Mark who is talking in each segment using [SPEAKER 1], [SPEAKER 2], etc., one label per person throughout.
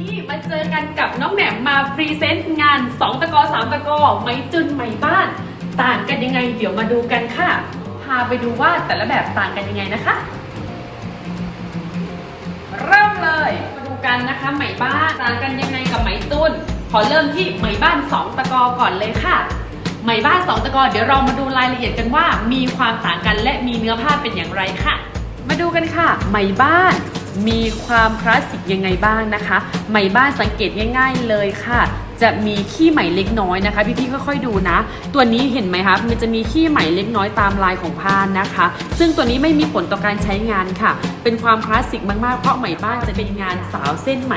[SPEAKER 1] นี้มาเจอกันกับน้องแหม่มมาพรีเซนต์งาน 2 ตะกอ 3 ตะกอไม้จุนไหมบ้าน ต่างกันยังไงเดี๋ยวมาดูกันค่ะ พาไปดูว่าแต่ละแบบต่างกันยังไงนะคะ เริ่มเลยมาดูกันนะคะไหมบ้านต่างกันยังไงกับไหมจุนขอเริ่มที่ไหมบ้าน 2 ตะกอก่อนเลยค่ะไหมบ้าน 2 ตะกอเดี๋ยวเรามาดูรายละเอียดกันว่า มีความต่างกันและมีเนื้อผ้าเป็นอย่างไรค่ะ มาดูกันค่ะไหมบ้าน มีความคลาสสิกยังไงบ้างนะคะ ไหมบ้านสังเกตง่าย ๆเลยค่ะ จะมีขี้ไหมเล็กน้อยนะคะ พี่ๆค่อยๆดูนะ ตัวนี้เห็นไหมคะมันจะมีขี้ไหมเล็กน้อยตามลายของผ้านะคะ ซึ่งตัวนี้ไม่มีผลต่อการใช้งานค่ะ เป็นความคลาสสิกมากๆเพราะไหมบ้านจะเป็นงานสาวเส้นไหม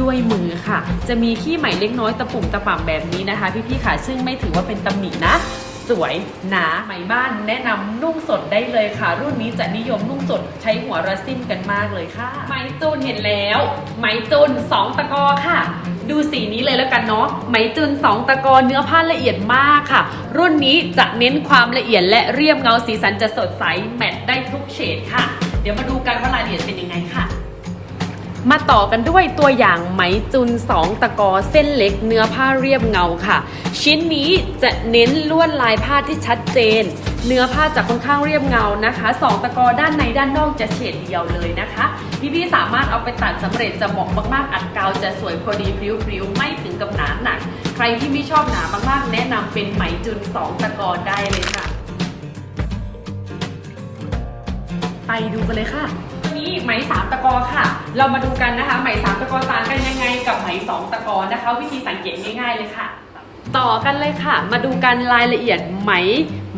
[SPEAKER 1] ด้วยมือค่ะ จะมีขี้ไหมเล็กน้อยตะปุ่มตะป่ำแบบนี้นะคะ พี่ๆค่ะ ซึ่งไม่ถือว่าเป็นตำหนินะ สวยหนาไหมบ้านแนะนำนุ่งสดได้เลยค่ะ รุ่นนี้จะนิยมนุ่งสดใช้หัวระซิ่มกันมากเลยค่ะ ไหมจูนเห็นแล้ว ไหมจูนสองตะกอค่ะ ดูสีนี้เลยแล้วกันเนาะไหมจูนสองตะกอเนื้อผ้าละเอียดมากค่ะ รุ่นนี้จะเน้นความละเอียดและเรียบเงาสีสันจะสดใสแมทได้ทุกเฉดค่ะ เดี๋ยวมาดูกันว่ารายละเอียดเป็นยังไงค่ะ มาต่อกันด้วยตัวอย่างไหมจุน 2 ตะกอเส้นเล็กเนื้อผ้าเรียบเงาค่ะ ชิ้นนี้จะเน้นลวดลายผ้าที่ชัดเจน เนื้อผ้าจะค่อนข้างเรียบเงานะคะ 2 ตะกอด้านในด้านนอกจะเฉดเดียวเลยนะคะพี่ๆสามารถเอาไปตัดสำเร็จจะเหมาะมากๆ อัดกาวจะสวยพอดีพริ้วๆไม่ถึงกับหนาหนัก ใครที่ไม่ชอบหนามากๆ แนะนำเป็นไหมจุน 2 ตะกอได้เลยค่ะ ไปดูกันเลยค่ะ นี้ไหมสามตะกอค่ะ เรามาดูกันนะคะ ไหมสามตะกอต่างกันยังไงกับไหมสองตะกอนะคะ วิธีสังเกตง่ายๆเลยค่ะ ต่อกันเลยค่ะ มาดูกันรายละเอียดไหม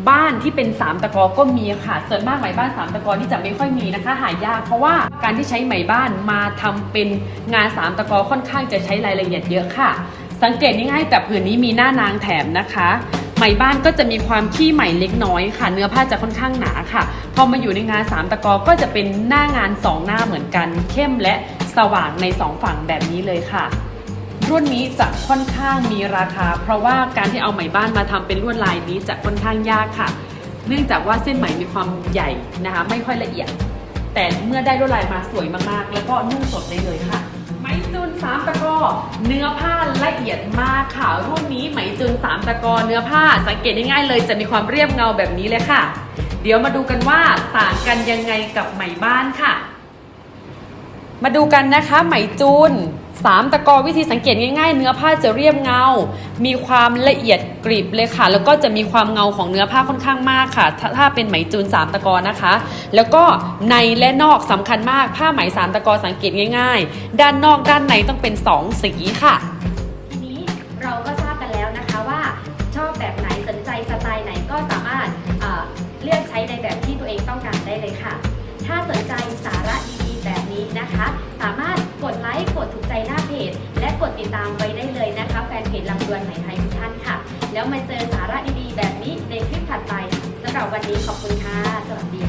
[SPEAKER 1] บ้านที่เป็นสามตะกอก็มีค่ะ ส่วนมากไหมบ้านสามตะกอที่จะไม่ค่อยมีนะคะ หายากเพราะว่าการที่ใช้ไหมบ้านมาทำเป็นงานสามตะกอค่อนข้างจะใช้รายละเอียดเยอะค่ะ สังเกตง่ายๆแต่ผืนนี้มีหน้านางแถมนะคะ ไหมบ้านก็จะมีความขี้ไหมเล็กน้อยค่ะ เนื้อผ้าจะค่อนข้างหนาค่ะ พอมาอยู่ในงานสามตะกอก็จะเป็นหน้างานสองหน้าเหมือนกัน เข้มและสว่างในสองฝั่งแบบนี้เลยค่ะรุ่นนี้จะค่อนข้างมีราคา เพราะว่าการที่เอาไหมบ้านมาทำเป็นลวดลายนี้จะค่อนข้างยากค่ะ เนื่องจากว่าเส้นไหมมีความใหญ่นะคะ ไม่ค่อยละเอียด แต่เมื่อได้ลวดลายมาสวยมากๆ แล้วก็นุ่งสดได้เลยค่ะ ไหมจุนสามตะกอเนื้อผ้า ละเอียดมากค่ะ รุ่นนี้ไหมจุนสามตะกอเนื้อผ้า สังเกตง่ายๆเลยจะมีความเรียบเงาแบบนี้เลยค่ะ เดี๋ยวมาดูกันว่าต่างกันยังไงกับไหมบ้านค่ะ มาดูกันนะคะ ไหมจูนสามตะกอวิธีสังเกตง่ายๆ เนื้อผ้าจะเรียบเงา มีความละเอียดกริบเลยค่ะ แล้วก็จะมีความเงาของเนื้อผ้าค่อนข้างมากค่ะ ถ้าถ้าเป็นไหมจูนสามตะกอนะคะ แล้วก็ในและนอกสำคัญมากผ้าไหมสามตะกอสังเกตง่าย ๆ ด้านนอกด้านในต้องเป็นสองสีค่ะ
[SPEAKER 2] เองต้องการได้เลยค่ะ ถ้าสนใจสาระดีๆแบบนี้นะคะ สามารถกดไลค์กดถูกใจหน้าเพจ และกดติดตามไว้ได้เลยนะคะแฟนเพจลำดวนไหมไทยทุกท่านค่ะ แล้วมาเจอสาระดีๆแบบนี้ในคลิปถัดไปสำหรับวันนี้ขอบคุณค่ะ สวัสดี